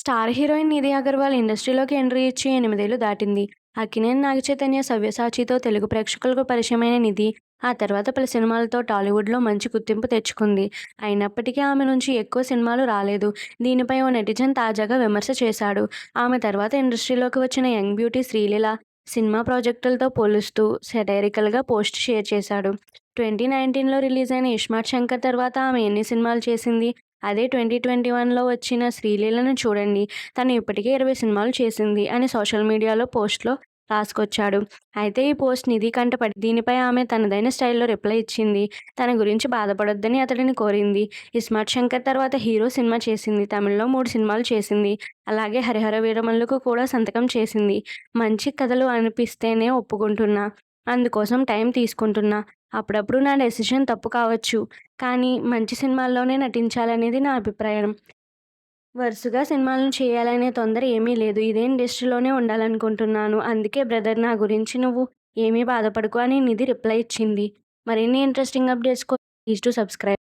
Star heroine Nidhi Agarwal ఇండస్ట్రీలోకి entry ఇచ్చి ఎనిమిదేళ్ళు దాటింది. అక్కినేని నాగచైతన్య, సవ్యసాచితో తెలుగు ప్రేక్షకులకు పరిచయమైన నిధి ఆ తర్వాత పలు సినిమాలతో టాలీవుడ్లో మంచి గుర్తింపు తెచ్చుకుంది. అయినప్పటికీ ఆమె నుంచి ఎక్కువ సినిమాలు రాలేదు. దీనిపై ఓ నెటిజన్ తాజాగా విమర్శ చేశాడు. ఆమె తర్వాత ఇండస్ట్రీలోకి వచ్చిన యంగ్ బ్యూటీ శ్రీలీల సినిమా ప్రాజెక్టులతో పోలుస్తూ సెటైరికల్గా పోస్ట్ షేర్ చేశాడు. ట్వంటీ నైన్టీన్లో రిలీజ్ అయిన ఇష్మార్ట్ శంకర్ తర్వాత ఆమె ఎన్ని సినిమాలు చేసింది? అదే ట్వంటీ ట్వంటీ వన్లో వచ్చిన శ్రీలీలను చూడండి. తను ఇప్పటికే ఇరవై సినిమాలు చేసింది అని సోషల్ మీడియాలో పోస్ట్లో రాసుకొచ్చాడు. అయితే ఈ పోస్ట్ నిధి కంటపడి దీనిపై ఆమె తనదైన స్టైల్లో రిప్లై ఇచ్చింది. తన గురించి బాధపడొద్దని అతడిని కోరింది. ఇస్మార్ట్ శంకర్ తర్వాత హీరో సినిమా చేసింది. తమిళ్ళో మూడు సినిమాలు చేసింది. అలాగే హరిహర వీరమల్లుకు కూడా సంతకం చేసింది. మంచి కథలు అనిపిస్తేనే ఒప్పుకుంటున్నా. అందుకోసం టైం తీసుకుంటున్నా. అప్పుడప్పుడు నా డెసిషన్ తప్పు కావచ్చు. కానీ మంచి సినిమాల్లోనే నటించాలనేది నా అభిప్రాయం. వరుసగా సినిమాలను చేయాలనే తొందర ఏమీ లేదు. ఇదే ఇండస్ట్రీలోనే ఉండాలనుకుంటున్నాను. అందుకే బ్రదర్ నా గురించి నువ్వు ఏమీ బాధపడకు అని నిధి రిప్లై ఇచ్చింది. మరిన్ని ఇంట్రెస్టింగ్ అప్డేట్స్ కోసం ప్లీజ్ టు సబ్స్క్రైబ్.